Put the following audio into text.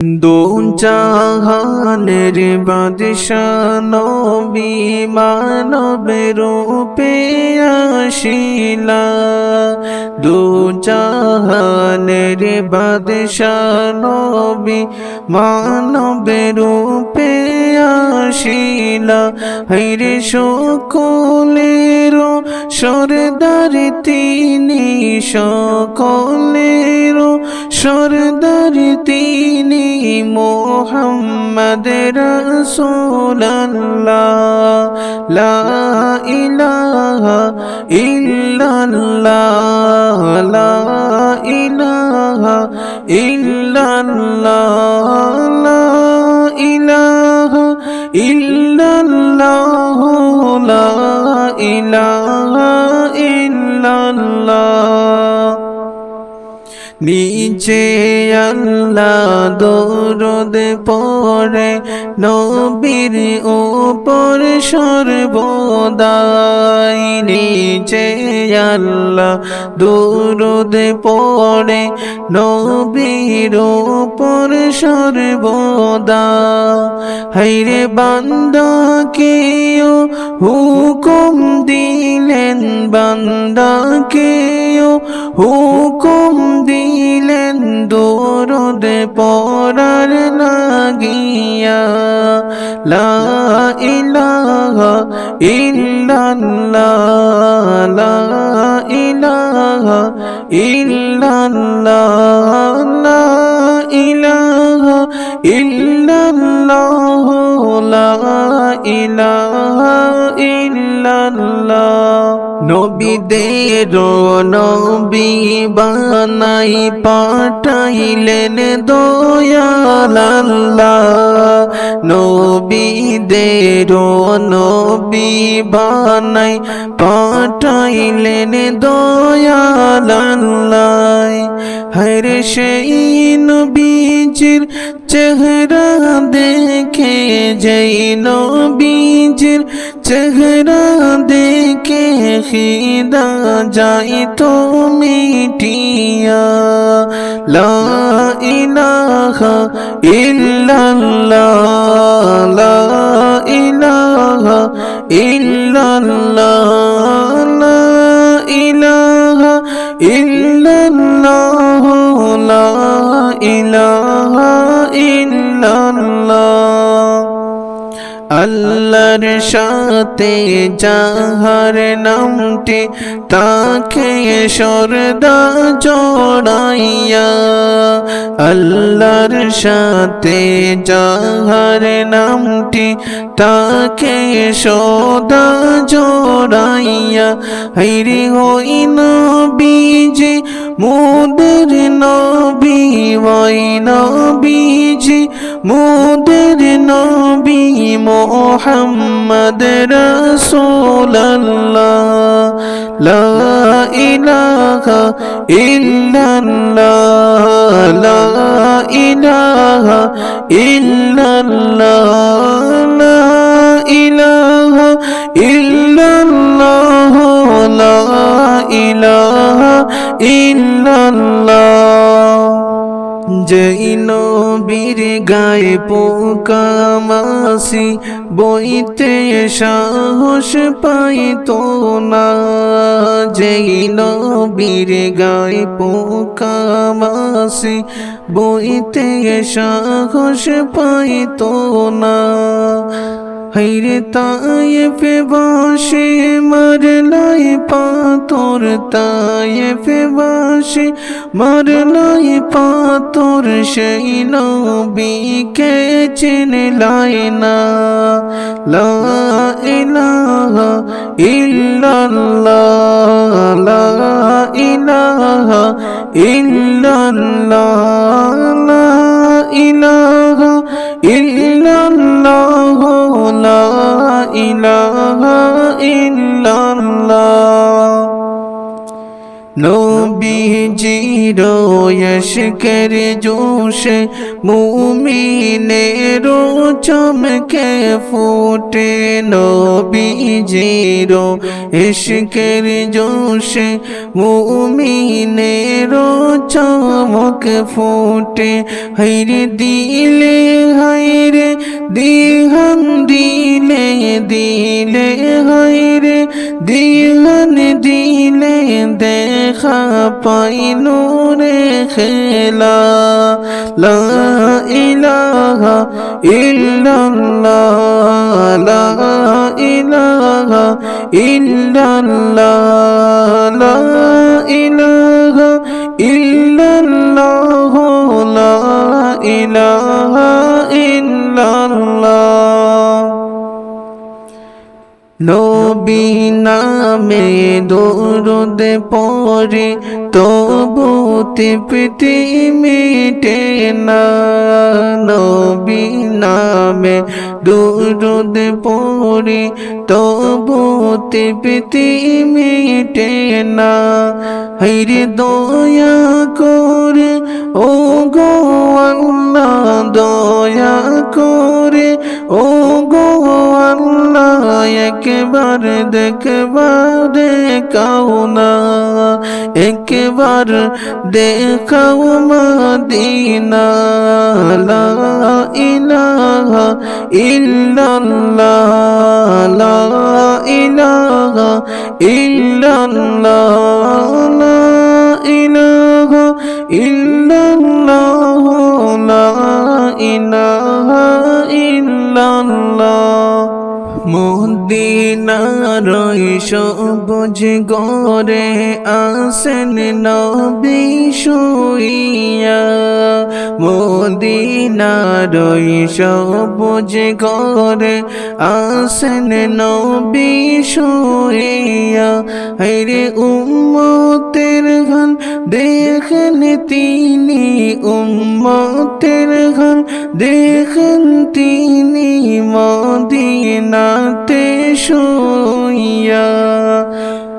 দু জাহানের বাদশাহ নবী মানবের রূপে আসিলা। দু জাহানের বাদশাহ নবী মানবের রূপে আসিলা। হাইরে সকলের সরদার তিনি সকলের সরদার তিনি মোহাম্মদ রসুল্লাহ লা ইলাহা ইল্লাল্লাহ, লা ইলাহা ইল্লাল্লাহ, লা ইলাহা ইল্লাল্লাহ, লা ইলাহা নিচে আল্লাহ দৌরদ পরে নবীর ওপর সর্বদাই। নিচে আল্লাহ দৌরদ পরে নবীর ওপর সর্বদা। হাইরে বান্দা কেও হুকুম দিলেন, বান্দা কেও হুকুম পরার লাগিয়া লা ইলাহা ইল্লাল্লাহ লা ইলাহা ইল্লাল্লাহ লা ইলাহা ইল্লাল্লাহ লা ইলাহা ইল্লাল্লাহ নবীদের নবী বানাই, পাঠাইলেন দয়াল আল্লাহ। নবীদের নবী বানাই, পাঠাইলেন দয়াল আল্লাহ। হরে সেই নবীজির চেহারা দেখে যেই নবীজির চেহারা দেখে খিদা যাই তো মিটিয়া লা ইলাহা ইল্লাল্লাহ লা ইলাহা ইল্লাল্লাহ লা ইলাহা ইল্লাল্লাহ আল্লাহর সাথে যাহার নামটি তাকে সরদা জড়াইয়া, আল্লাহর সাথে যাহার নামটি তাকে সদা জড়াইয়া হাইরে হই নবীজি, মোদের নবী, ওই নবীজি মোদের নবী মোহাম্মদ রসুল্লাহ লা ইলাহা ইল্লাল্লাহ। লা ইলাহা ইল্লাল্লাহ। লা নবীর গায়ে পোকামাসি, বইতে সাহস পাইতো না। যেই নবীর গায়ে পোকামাসি, বইতে সাহস পাইতো না। হাইরে তায়ে বাসে মারলাই পাতর তায়ে বাসে মারলাই পাতর সেই নবীকে চিনলাই না। লা ইলাহা ইল্লাল্লাহ, লা ইলাহা ইল্লাল্লাহ, লা ইলাহা ইল্লাল্লাহ। নবীজির ইশকের জোশে মুমিনের চমকে ফুটে নবীজির ইশকের জোশে মুমিনের চমক ফুটে। হাইরে দিলে হাইরে দিহান দিলে দিলে হাইরে দিহান দিলে দেখা পাই নূরে খেলা লা ইলাহা ইল্লাল্লাহ লা ইলাহা ইল্লাল্লাহ লা ইলাহা ইল্লাল্লাহ লা নবী নামে দৌড়দ পরে তবু তৃপ্তি মিটে না। নবী নামে দৌড়দ পরে তবু তৃপ্তি মিটে না। হাইরে দয়া করে ও গো দয়া করে একবার দেখবার দেখাও না, একবার দেখাও মদিনা, লা ইলাহা ইল্লাল্লাহ, লা ইলাহা ইল্লাল্লাহ ইলাহা ইল্লাল্লাহ। সবুজ গরে আসেন নবী শুইয়া মদিনার সবুজ গরে আসেন নবী শুইয়া হরে উম্মতের ঘন দেখেন তিনি, উম্মতের ঘন দেখেন তিনি মদিনাতে শুইয়া।